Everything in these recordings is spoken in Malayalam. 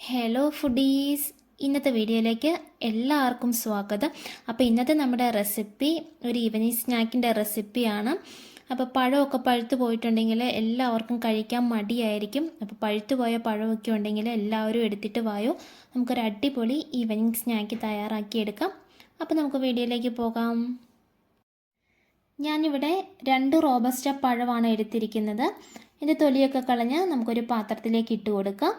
ഹലോ ഫുഡീസ് ഇന്നത്തെ വീഡിയോയിലേക്ക് എല്ലാവർക്കും സ്വാഗതം. അപ്പോൾ ഇന്നത്തെ നമ്മുടെ റെസിപ്പി ഒരു ഈവനിങ് സ്നാക്കിന്റെ റെസിപ്പിയാണ് അപ്പോൾ പഴമൊക്കെ പഴുത്ത് പോയിട്ടുണ്ടെങ്കിൽ എല്ലാവർക്കും കഴിക്കാൻ മടിയായിരിക്കും. അപ്പോൾ പഴുത്ത് പോയ പഴമൊക്കെ ഉണ്ടെങ്കിൽ എല്ലാവരും എടുത്തിട്ട് വായോ. നമുക്കൊരു അടിപൊളി ഈവനിങ് സ്നാക്ക് തയ്യാറാക്കിയെടുക്കാം അപ്പോൾ നമുക്ക് വീഡിയോയിലേക്ക് പോകാം. ഞാനിവിടെ രണ്ട് റോബസ്റ്റ പഴമാണ് എടുത്തിരിക്കുന്നത്. ഇതിന്റെ തൊലിയൊക്കെ കളഞ്ഞ് നമുക്കൊരു പാത്രത്തിലേക്ക് ഇട്ട് കൊടുക്കാം.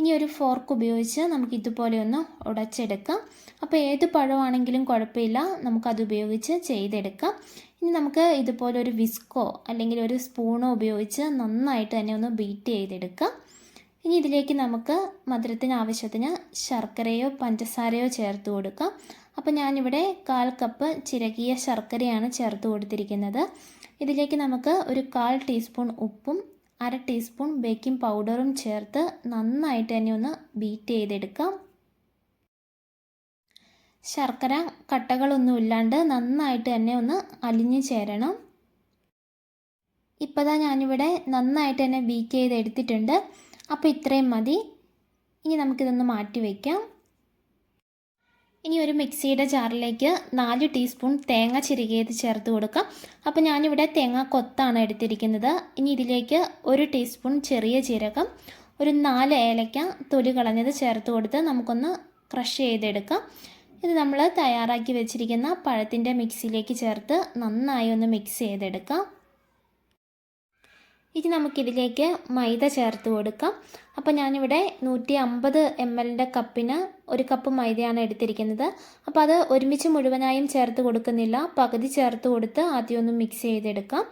ഇനി ഒരു ഫോർക്ക് ഉപയോഗിച്ച് നമുക്ക് ഇതുപോലെ ഒന്ന് ഉടച്ചെടുക്കാം. അപ്പോൾ ഏത് പഴമാണെങ്കിലും കുഴപ്പമില്ല. നമുക്കത് ഉപയോഗിച്ച് ചെയ്തെടുക്കാം. ഇനി നമുക്ക് ഇതുപോലെ ഒരു വിസ്കോ അല്ലെങ്കിൽ ഒരു സ്പൂണോ ഉപയോഗിച്ച് നന്നായിട്ട് തന്നെ ഒന്ന് ബീറ്റ് ചെയ്തെടുക്കാം. ഇനി ഇതിലേക്ക് നമുക്ക് മധുരത്തിന് ആവശ്യത്തിന് ശർക്കരയോ പഞ്ചസാരയോ ചേർത്ത് കൊടുക്കാം. അപ്പോൾ ഞാനിവിടെ കാൽ കപ്പ് ചിരകിയ ശർക്കരയാണ് ചേർത്ത് കൊടുത്തിരിക്കുന്നത്. ഇതിലേക്ക് നമുക്ക് ഒരു കാൽ ടീസ്പൂൺ ഉപ്പും അര ടീസ്പൂൺ ബേക്കിംഗ് പൗഡറും ചേർത്ത് നന്നായിട്ട് തന്നെ ഒന്ന് ബീറ്റ് ചെയ്തെടുക്കാം. ശർക്കര കട്ടകളൊന്നും ഇല്ലാണ്ട് നന്നായിട്ട് തന്നെ ഒന്ന് അലിഞ്ഞു ചേരണം. ഇപ്പോൾ ഞാനിവിടെ നന്നായിട്ട് തന്നെ ബീറ്റ് ചെയ്ത് എടുത്തിട്ടുണ്ട് അപ്പോൾ ഇത്രയും മതി. ഇനി നമുക്കിതൊന്ന് മാറ്റി വയ്ക്കാം ഇനി ഒരു മിക്സിയുടെ ജാറിലേക്ക് നാല് ടീസ്പൂൺ തേങ്ങ ചിരുകിയത് ചേർത്ത് കൊടുക്കാം. അപ്പോൾ ഞാനിവിടെ തേങ്ങ കൊത്താണ് എടുത്തിരിക്കുന്നത്. ഇനി ഇതിലേക്ക് ഒരു ടീസ്പൂൺ ചെറിയ ജീരകം ഒരു നാല് ഏലക്ക തൊലി കളഞ്ഞത് ചേർത്ത് കൊടുത്ത് നമുക്കൊന്ന് ക്രഷ് ചെയ്തെടുക്കാം. ഇത് നമ്മൾ തയ്യാറാക്കി വെച്ചിരിക്കുന്ന പഴത്തിന്റെ മിക്സിയിലേക്ക് ചേർത്ത് നന്നായി ഒന്ന് മിക്സ് ചെയ്തെടുക്കാം. ഇനി നമുക്കിതിലേക്ക് മൈദ ചേർത്ത് കൊടുക്കാം. അപ്പോൾ ഞാനിവിടെ നൂറ്റി അമ്പത് എം എല്ലിന്റെ കപ്പിന് ഒരു കപ്പ് മൈദയാണ് എടുത്തിരിക്കുന്നത്. അപ്പോൾ അത് ഒരുമിച്ച് മുഴുവനായും ചേർത്ത് കൊടുക്കുന്നില്ല. പകുതി ചേർത്ത് കൊടുത്ത് ആദ്യം ഒന്ന് മിക്സ് ചെയ്തെടുക്കാം.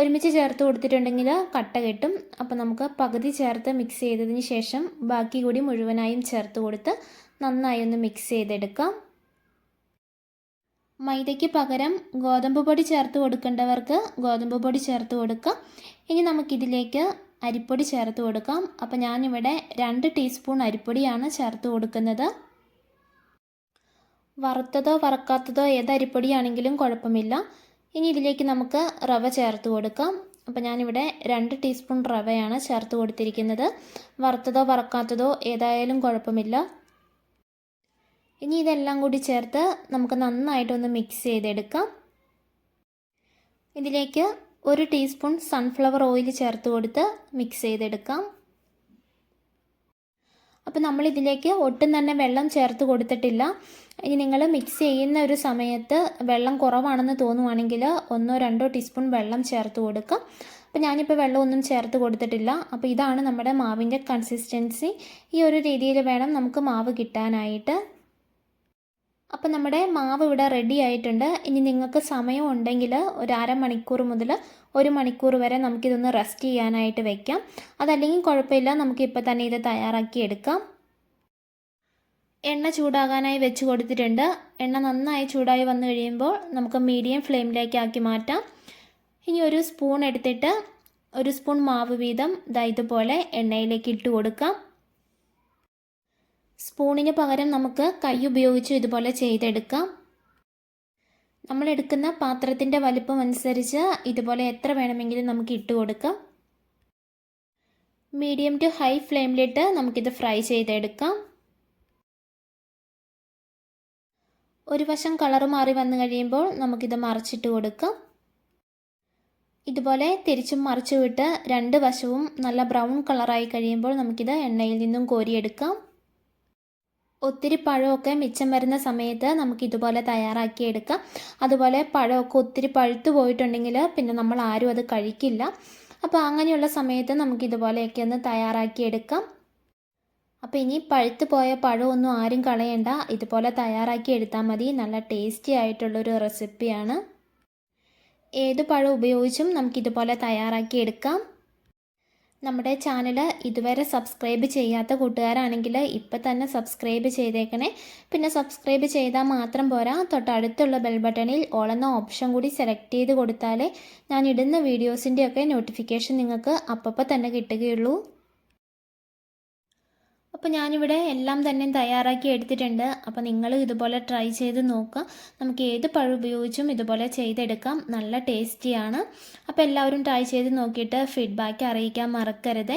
ഒരുമിച്ച് ചേർത്ത് കൊടുത്തിട്ടുണ്ടെങ്കിൽ കട്ട കെട്ടും. അപ്പോൾ നമുക്ക് പകുതി ചേർത്ത് മിക്സ് ചെയ്തതിന് ശേഷം ബാക്കി കൂടി മുഴുവനായും ചേർത്ത് കൊടുത്ത് നന്നായി ഒന്ന് മിക്സ് ചെയ്തെടുക്കാം. മൈദയ്ക്ക് പകരം ഗോതമ്പ് പൊടി ചേർത്ത് കൊടുക്കേണ്ടവർക്ക് ഗോതമ്പ് പൊടി ചേർത്ത് കൊടുക്കാം. ഇനി നമുക്കിതിലേക്ക് അരിപ്പൊടി ചേർത്ത് കൊടുക്കാം. അപ്പോൾ ഞാനിവിടെ രണ്ട് ടീസ്പൂൺ അരിപ്പൊടിയാണ് ചേർത്ത് കൊടുക്കുന്നത്. വറുത്തതോ വറക്കാത്തതോ ഏത് അരിപ്പൊടിയാണെങ്കിലും കുഴപ്പമില്ല. ഇനി ഇതിലേക്ക് നമുക്ക് റവ ചേർത്ത് കൊടുക്കാം. അപ്പോൾ ഞാനിവിടെ രണ്ട് ടീസ്പൂൺ റവയാണ് ചേർത്ത് കൊടുത്തിരിക്കുന്നത്. വറുത്തതോ വറക്കാത്തതോ ഏതായാലും കുഴപ്പമില്ല. ഇനി ഇതെല്ലാം കൂടി ചേർത്ത് നമുക്ക് നന്നായിട്ടൊന്ന് മിക്സ് ചെയ്തെടുക്കാം. ഇതിലേക്ക് ഒരു ടീസ്പൂൺ സൺഫ്ലവർ ഓയിൽ ചേർത്ത് കൊടുത്ത് മിക്സ് ചെയ്തെടുക്കാം. അപ്പോൾ നമ്മൾ ഇതിലേക്ക് ഒട്ടും തന്നെ വെള്ളം ചേർത്ത് കൊടുത്തിട്ടില്ല. ഇനി നിങ്ങൾ മിക്സ് ചെയ്യുന്ന ഒരു സമയത്ത് വെള്ളം കുറവാണെന്ന് തോന്നുവാണെങ്കിൽ ഒന്നോ രണ്ടോ ടീസ്പൂൺ വെള്ളം ചേർത്ത് കൊടുക്കാം. അപ്പോൾ ഞാനിപ്പോൾ വെള്ളമൊന്നും ചേർത്ത് കൊടുത്തിട്ടില്ല. അപ്പോൾ ഇതാണ് നമ്മുടെ മാവിന്റെ കൺസിസ്റ്റൻസി ഈ ഒരു രീതിയിൽ വേണം നമുക്ക് മാവ് കിട്ടാനായിട്ട്. അപ്പം നമ്മുടെ മാവ് ഇവിടെ റെഡി ആയിട്ടുണ്ട്. ഇനി നിങ്ങൾക്ക് സമയം ഉണ്ടെങ്കിൽ ഒരു അരമണിക്കൂർ മുതൽ ഒരു മണിക്കൂർ വരെ നമുക്കിതൊന്ന് റെസ്റ്റ് ചെയ്യാനായിട്ട് വെക്കാം. അതല്ലെങ്കിൽ കുഴപ്പമില്ല നമുക്ക് നമുക്കിപ്പോൾ തന്നെ ഇത് തയ്യാറാക്കി എടുക്കാം. എണ്ണ ചൂടാകാനായി വെച്ച് കൊടുത്തിട്ടുണ്ട്. എണ്ണ നന്നായി ചൂടായി വന്നു കഴിയുമ്പോൾ നമുക്ക് മീഡിയം ഫ്ലെയിമിലേക്ക് ആക്കി മാറ്റാം. ഇനി ഒരു സ്പൂൺ എടുത്തിട്ട് ഒരു സ്പൂൺ മാവ് വീതം ഇതായതുപോലെ എണ്ണയിലേക്ക് ഇട്ട് കൊടുക്കാം. സ്പൂണിന് പകരം നമുക്ക് കൈ ഉപയോഗിച്ച് ഇതുപോലെ ചെയ്തെടുക്കാം. നമ്മൾ എടുക്കുന്ന പാത്രത്തിന്റെ വലിപ്പം അനുസരിച്ച് ഇതുപോലെ എത്ര വേണമെങ്കിലും നമുക്ക് ഇട്ട് കൊടുക്കാം. മീഡിയം ടു ഹൈ ഫ്ലെയിമിലിട്ട് നമുക്കിത് ഫ്രൈ ചെയ്തെടുക്കാം. ഒരു വശം കളർ മാറി വന്നു കഴിയുമ്പോൾ നമുക്കിത് മറിച്ചിട്ട് കൊടുക്കാം. ഇതുപോലെ തിരിച്ചും മറിച്ചു വിട്ട് രണ്ട് വശവും നല്ല ബ്രൗൺ കളറായി കഴിയുമ്പോൾ നമുക്കിത് എണ്ണയിൽ നിന്നും കോരിയെടുക്കാം. ഒത്തിരി പഴമൊക്കെ മിച്ചം വരുന്ന സമയത്ത് നമുക്ക് ഇതുപോലെ തയ്യാറാക്കിയെടുക്കാം. അതുപോലെ പഴമൊക്കെ ഒത്തിരി പഴുത്തു പോയിട്ടുണ്ടെങ്കിൽ പിന്നെ നമ്മൾ ആരും അത് കഴിക്കില്ല. അപ്പോൾ അങ്ങനെയുള്ള സമയത്ത് നമുക്ക് ഇതുപോലെയൊക്കെ ഒന്ന് തയ്യാറാക്കിയെടുക്കാം. അപ്പോൾ ഇനി പഴുത്ത് പോയ പഴമൊന്നും ആരും കളയണ്ട. ഇതുപോലെ തയ്യാറാക്കി എടുത്താൽ മതി. നല്ല ടേസ്റ്റി ആയിട്ടുള്ളൊരു റെസിപ്പിയാണ്. ഏത് പഴം ഉപയോഗിച്ചും നമുക്കിതുപോലെ തയ്യാറാക്കി എടുക്കാം. നമ്മുടെ ചാനൽ ഇതുവരെ സബ്സ്ക്രൈബ് ചെയ്യാത്ത കൂട്ടുകാരാണെങ്കിൽ ഇപ്പം തന്നെ സബ്സ്ക്രൈബ് ചെയ്തേക്കണേ. പിന്നെ സബ്സ്ക്രൈബ് ചെയ്താൽ മാത്രം പോരാ. തൊട്ടടുത്തുള്ള ബെൽ ബട്ടണിൽ ഓൾ എന്ന ഓപ്ഷൻ കൂടി സെലക്ട് ചെയ്ത് കൊടുത്താലേ ഞാൻ ഇടുന്ന വീഡിയോസിന്റെയൊക്കെ നോട്ടിഫിക്കേഷൻ നിങ്ങൾക്ക് അപ്പപ്പം തന്നെ കിട്ടുകയുള്ളൂ. അപ്പോൾ ഞാനിവിടെ എല്ലാം തന്നെ തയ്യാറാക്കി എടുത്തിട്ടുണ്ട്. അപ്പോൾ നിങ്ങൾ ഇതുപോലെ ട്രൈ ചെയ്ത് നോക്കുക നമുക്ക് ഏത് പഴം ഉപയോഗിച്ചും ഇതുപോലെ ചെയ്തെടുക്കാം. നല്ല ടേസ്റ്റിയാണ് അപ്പോൾ എല്ലാവരും ട്രൈ ചെയ്ത് നോക്കിയിട്ട് ഫീഡ്ബാക്ക് അറിയിക്കാൻ മറക്കരുത്.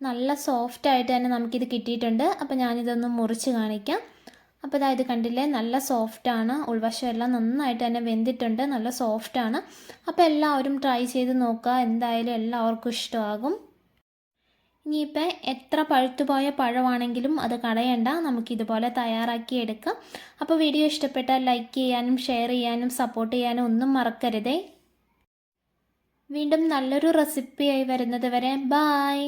നല്ല സോഫ്റ്റ് ആയിട്ട് തന്നെ നമുക്കിത് കിട്ടിയിട്ടുണ്ട്. അപ്പോൾ ഞാനിതൊന്ന് മുറിച്ച് കാണിക്കാം. അപ്പോൾ ഇതാ ഇത് കണ്ടില്ലേ? നല്ല സോഫ്റ്റാണ് ഉൾവശം എല്ലാം നന്നായിട്ട് തന്നെ വെന്തിട്ടുണ്ട്. നല്ല സോഫ്റ്റാണ് അപ്പോൾ എല്ലാവരും ട്രൈ ചെയ്ത് നോക്കുക. എന്തായാലും എല്ലാവർക്കും ഇഷ്ടമാകും. ഇനിയിപ്പോൾ എത്ര പഴുത്തുപോയ പഴമാണെങ്കിലും അത് കളയണ്ട നമുക്കിതുപോലെ തയ്യാറാക്കി എടുക്കാം അപ്പോൾ വീഡിയോ ഇഷ്ടപ്പെട്ടാൽ ലൈക്ക് ചെയ്യാനും ഷെയർ ചെയ്യാനും സപ്പോർട്ട് ചെയ്യാനും ഒന്നും മറക്കരുതേ. വീണ്ടും നല്ലൊരു റെസിപ്പിയായി വരുന്നത് വരെ. ബായ്.